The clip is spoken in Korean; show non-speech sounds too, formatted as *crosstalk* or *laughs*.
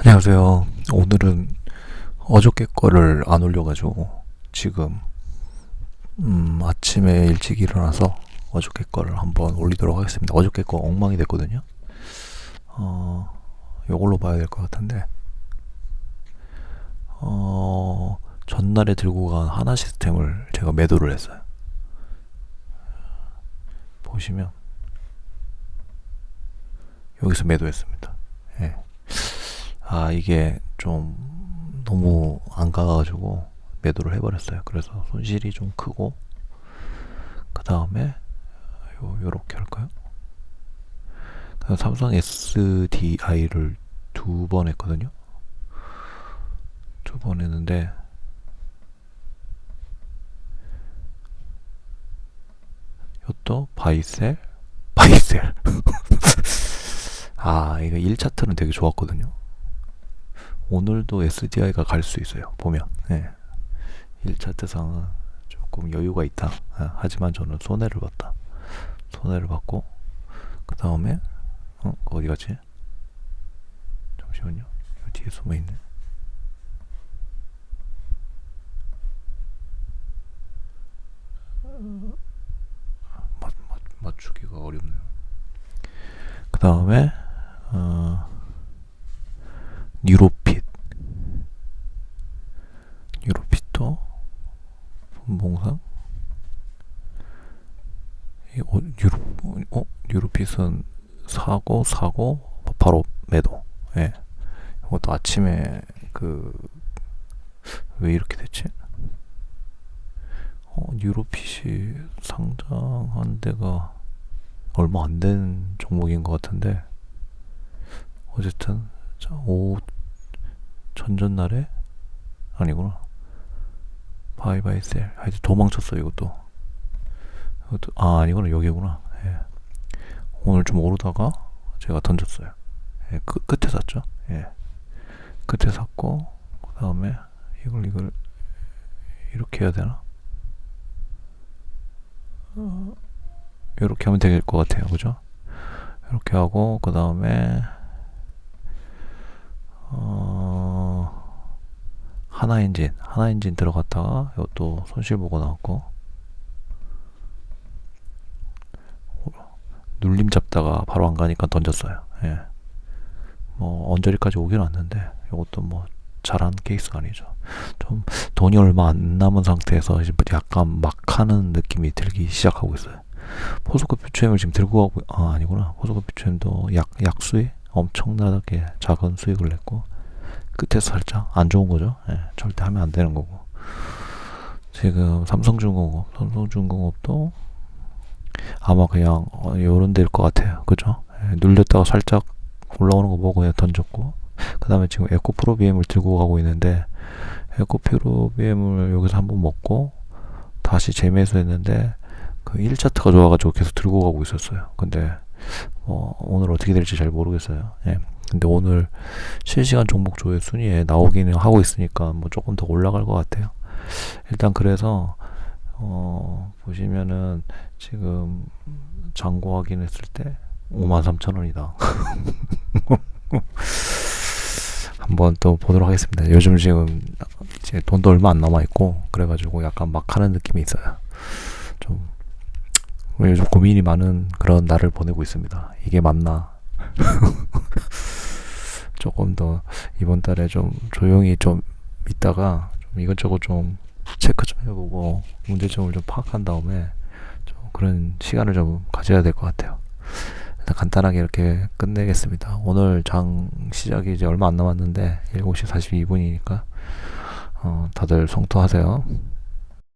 안녕하세요. 오늘은 어저께 거를 안 올려가지고 지금 음, 아침에 일찍 일어나서 어저께 거를 한번 올리도록 하겠습니다. 어저께 거 엉망이 됐거든요. 어, 요걸로 봐야 될 것 같은데 어, 전날에 들고 간 하나 시스템을 제가 매도를 했어요. 보시면 여기서 매도했습니다. 예. 아 이게 좀 너무 안 가가지고 매도를 해버렸어요. 그래서 손실이 좀 크고 그 다음에 요 요렇게 할까요? 삼성 SDI를 두 번 했거든요. 두 번 했는데 이것도 바이셀 바이셀 *laughs* 아 이거 1차트는 되게 좋았거든요. 오늘도 SDI가 갈 수 있어요. 보면 네. 1차트상은 조금 여유가 있다. 아, 하지만 저는 손해를 봤다. 손해를 봤고 그 다음에 어 그거 어디 갔지? 잠시만요. 뒤에 숨어 있네. 맞, 맞, 맞추기가 어렵네요. 그 다음에 어, 뉴로핏 뉴로핏도 분봉상 이 어, 뉴로 어 뉴로핏은 사고 사고 바로 매도. 예. 이것도 아침에 그 왜 이렇게 됐지? 어 뉴로핏이 상장한 데가 얼마 안 된 종목인 것 같은데. 어쨌든 자, 오 전전날에? 아니구나. 바이바이 셀. 하여튼 도망쳤어 이것도 아 아니구나 여기구나. 예. 오늘 좀 오르다가 제가 던졌어요. 예, 그, 끝에 샀죠. 예. 끝에 샀고 그 다음에 이걸 이걸 이렇게 해야 되나? 어, 이렇게 하면 될 것 같아요. 그죠? 이렇게 하고 그 다음에 어, 하나 엔진, 하나 엔진 들어갔다가 이것도 손실 보고 나왔고 눌림 잡다가 바로 안 가니까 던졌어요. 예. 뭐 언저리까지 오긴 왔는데 이것도 뭐 잘한 케이스가 아니죠. 좀 돈이 얼마 안 남은 상태에서 이제 약간 막 하는 느낌이 들기 시작하고 있어요. 포스코 퓨처엠을 지금 들고 가고 아 아니구나. 포스코 퓨처엠도 약 약수익 엄청나게 작은 수익을 냈고 끝에서 살짝 안 좋은 거죠. 예, 절대 하면 안 되는 거고. 지금 삼성중공업, 삼성중공업도 아마 그냥 어, 요런 데일 것 같아요. 그죠? 예, 눌렸다가 살짝 올라오는 거 보고 그냥 던졌고. 그 다음에 지금 에코 프로 BM을 들고 가고 있는데, 에코 프로 BM을 여기서 한번 먹고, 다시 재매수했는데, 그 1차트가 좋아가지고 계속 들고 가고 있었어요. 근데, 어, 오늘 어떻게 될지 잘 모르겠어요. 예. 근데 오늘 실시간 종목 조회 순위에 나오기는 하고 있으니까 뭐 조금 더 올라갈 것 같아요. 일단 그래서 어 보시면은 지금 잔고 확인했을 때 53,000원이다. *laughs* 한번 또 보도록 하겠습니다. 요즘 지금 이제 돈도 얼마 안 남아 있고 그래가지고 약간 막 하는 느낌이 있어요. 좀 요즘 고민이 많은 그런 날을 보내고 있습니다. 이게 맞나? *laughs* 조금 더 이번 달에 좀 조용히 좀 있다가 좀 이것저것 좀 체크 좀 해보고 문제점을 좀 파악한 다음에 좀 그런 시간을 좀 가져야 될 것 같아요. 일단 간단하게 이렇게 끝내겠습니다. 오늘 장 시작이 이제 얼마 안 남았는데 7시 42분이니까 어, 다들 성토하세요.